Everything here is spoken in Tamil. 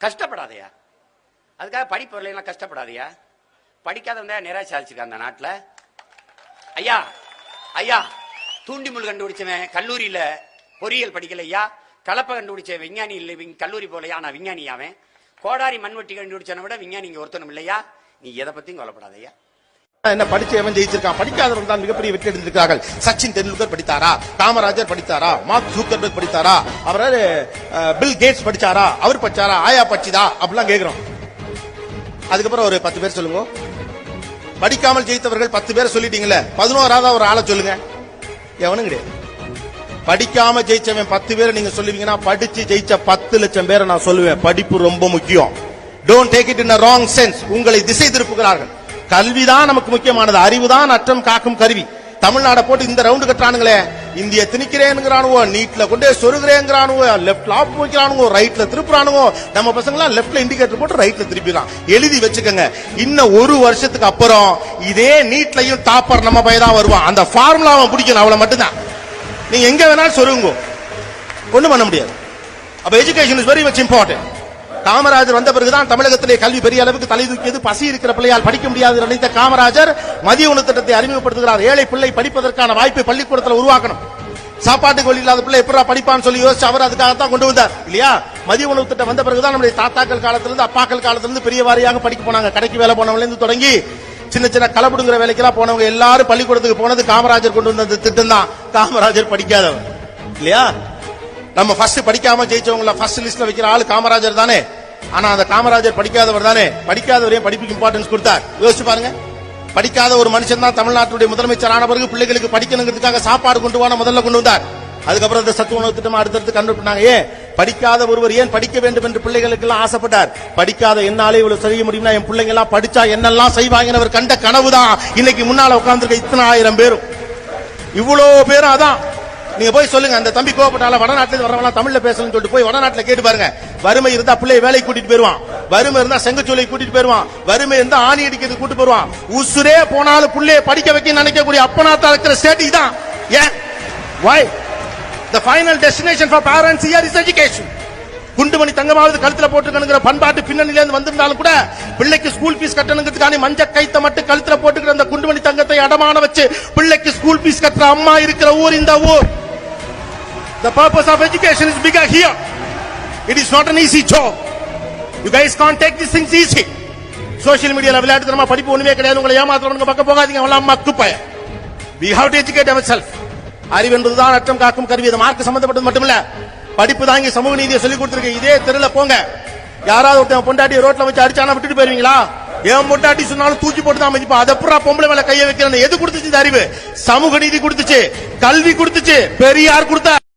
கஷ்டப்படாதையா. அதுக்காக படிப்பு வரலாம் கஷ்டப்படாதையா. படிக்காதவன் தான் நிறைய அந்த நாட்டில். ஐயா ஐயா தூண்டி முள் கண்டுபிடிச்சவன் கல்லூரியில் பொறியியல் படிக்கல ஐயா. கலப்பை கண்டுபிடிச்ச விஞ்ஞானி இல்லை கல்லூரி போலையா நான் விஞ்ஞானி அவன் கோடாரி மண்வெட்டி கண்டுபிடிச்சவனை விட விஞ்ஞானி இங்கே ஒருத்தனும் இல்லையா? நீ எதை பற்றியும் கவலைப்படாதய்யா என்ன படிச்சவன் ஜெயிச்சிருக்கான். படிக்காதவர்கள் தான் மிகப்பெரிய வெற்றி அடைந்திருக்கிறார்கள். சச்சின் தெண்டுல்கர் படித்தாரா? காமராஜர் படித்தாரா? மார்க் ஜூக்கர்பர்க் படித்தாரா? அவர் பில் கேட்ஸ் படிச்சாரா? அவர் படிச்சாரா? ஆயா படிச்சுதா? அப்படிலாம் கேட்கிறோம். அதுக்கப்புறம் ஒரு பத்து பேர் சொல்லுங்க. படிக்காமல் ஜெயித்தவர்கள் பத்து பேர் சொல்லிட்டீங்களே பதினோராவது ஒரு ஆளை சொல்லுங்க. எவனும் கிடையாது. படிக்காம ஜெயிச்சவன் பத்து பேரை நீங்க சொல்லுவீங்கன்னா படிச்சு ஜெயிச்ச பத்து லட்சம் பேரை நான் சொல்லுவேன். படிப்பு ரொம்ப முக்கியம். Don't take it in wrong sense உங்களை திசை திருப்புகிறார்கள். கல்விதான் நமக்கு முக்கியமானது. அறிவு தான் அற்றம் காக்கும் கருவி. தமிழ்நாட போட்டு இந்த ரவுண்டு கட்டுறானுங்களே இந்திய திணிக்கிறேங்கிறானுவோ நீட்ல கொண்டே சொருகிறேங்கிறானுவோ லெப்ட்ல லாப் வைக்கிறானுவோ ரைட்ல திருப்புறானுவோ நம்ம பசங்க எல்லாம் லெப்ட்ல இண்டிகேட்டர் போட்டு ரைட்ல திருப்பிடலாம். எழுதி வச்சுக்கோங்க. இன்னும் ஒரு வருஷத்துக்கு அப்புறம் இதே நீட்லையும் டாப்பர் நம்ம பையன் தான் வருவான். அந்த ஃபார்முலாவை பிடிக்கணும். அவ்வளவு மட்டும்தான். நீங்க எங்க வேணாலும் சொருங்கோ ஒண்ணும் பண்ண முடியாது. அப்ப education is very much important Kamarajar வந்த பிறகுதான் தமிழகத்திலே கல்வி பெரிய அளவுக்கு தலை தூக்கியது. பசி இருக்கிற பிள்ளையால் படிக்க முடியாது நினைத்த காமராஜர் மதிய உணவு திட்டத்தை அறிமுகப்படுத்துகிறார். ஏழை பிள்ளை படிப்பதற்கான வாய்ப்பை பள்ளிக்கூடத்தில் உருவாக்கணும். சாப்பாட்டுக்கு வழி இல்லாத பிள்ளை எப்படா படிப்பான்னு சொல்லி யோசிச்சு அவர் அதுக்காக தான் கொண்டு வந்தார். இல்லையா? மதிய உணவு திட்டம் வந்த பிறகுதான் நம்முடைய தாத்தாக்கள் காலத்திலிருந்து அப்பாக்கள் காலத்திலிருந்து பெரிய வாரியாக படிக்க போனாங்க. கடைக்கு வேலை போனவங்களே இருந்து தொடங்கி சின்ன சின்ன களப்படுங்கிற வேலைக்கெல்லாம் போனவங்க எல்லாரும் பள்ளிக்கூடத்துக்கு போனது காமராஜர் கொண்டு வந்த திட்டம் தான் காமராஜர் படிக்காதவன். இல்லையா? நம்ம ஃபர்ஸ்ட் படிக்காம ஜெயிச்சவங்கள ஃபர்ஸ்ட் லிஸ்ட்ல வைக்கிற ஆளு காமராஜர் தானே? ஆனா அந்த காமராஜர் படிக்காதவர் தானே? படிக்காதவரையும் படிப்புக்கு இம்பார்ட்டன்ஸ் கொடுத்தார். யோசிச்சு பாருங்க. படிக்காத ஒரு மனுஷன் தான் தமிழ்நாட்டுடைய முதலமைச்சர் ஆன பிறகு பிள்ளைகளுக்கு படிக்கணுங்கிறதுக்காக சாப்பாடு கொண்டு வான முதல்ல கொண்டு வந்தார். அதுக்கப்புறம் இந்த சத்து உணவு திட்டம் அடுத்தடுத்து கண்டுபிடினாங்க ஏன்? படிக்காத ஒருவர் ஏன் படிக்க வேண்டும் என்று பிள்ளைகளுக்கு எல்லாம் ஆசைப்பட்டார்? படிக்காத என்னாலே இவ்வளவு செய்ய முடியும்னா என் பிள்ளைங்க எல்லாம் படிச்சா என்னெல்லாம் செய்வாங்கன்னு அவர் கண்ட கனவு தான் இன்னைக்கு முன்னால உட்கார்ந்துருக்க இத்தனை ஆயிரம் பேரும். இவ்வளவு பேரும் அதான். நீங்க போய் சொல்லுங்க அந்த தம்பி கோவப்பட்டால வடநாட்டுல இருந்து வரவங்க தமிழ்ல பேசணும்னு சொல்லிட்டு போய் வடநாட்டுல கேட்டு பாருங்க. வறுமை இருந்தா பிள்ளைய வேலைக்கு கூட்டிட்டு போயிருவான். வறுமை இருந்தா செங்கச்சோலை கூட்டிட்டு போயிருவான். வறுமை இருந்தா ஆணி அடிக்கிறது கூட்டு போயிருவான். உசுரே போனாலும் பிள்ளைய படிக்க வைக்க நினைக்கக்கூடிய அப்பனாத்தா இருக்கிற ஸ்டேட் இதான். ஏன்? Why the final destination for parents here is education குண்டுமணி தங்கமாவது கழுத்துல போட்டுக்கணுங்கிற பண்பாட்டு பின்னணியில இருந்து வந்திருந்தாலும் கூட பிள்ளைக்கு ஸ்கூல் ஃபீஸ் கட்டணுங்கிறதுக்கான மஞ்ச கைத்த மட்டும் கழுத்துல போட்டுக்கிற அந்த குண்டுமணி தங்கத்தை அடமான வச்சு பிள்ளைக்கு ஸ்கூல் ஃபீஸ் கட்டுற அம்மா இருக்கிற ஊர் இந்த ஊர். The purpose of education is bigger here. It is not an easy job. You guys can't take these things easy. Social மீடியால விளையாட்டுத்தனமா படிப்பு ஒண்ணுமே கிடையாது. உங்களை ஏமாத்துறவனுங்க பக்கம் போகாதீங்க. அவெல்லாம் மக்கு பய we to educate our self அறிவு என்பதுதான் அற்றம் காக்கும் கருவி. அது மார்க் சம்பந்தப்பட்டது மட்டுமில்ல. படிப்பு தான் இங்க சமூக நீதியை சொல்லி கொடுத்துருக்கு. இதே தெருல போங்க. யாராவது ஒருத்தன் பொண்டாட்டி ரோட்ல வச்சு அடிச்சானா விட்டுட்டு போயிருவீங்களா? ஏன் பொண்டாட்டி சொன்னாலும் தூக்கி போட்டு தான் மதிப்பா. அது அப்புறம் பொம்பளை மேல கைய வைக்கிறேன் எது கொடுத்துச்சு இந்த அறிவு? சமூக நீதி கொடுத்துச்சு. கல்வி கொடுத்துச்சு. பெரியார் கொடுத்தார்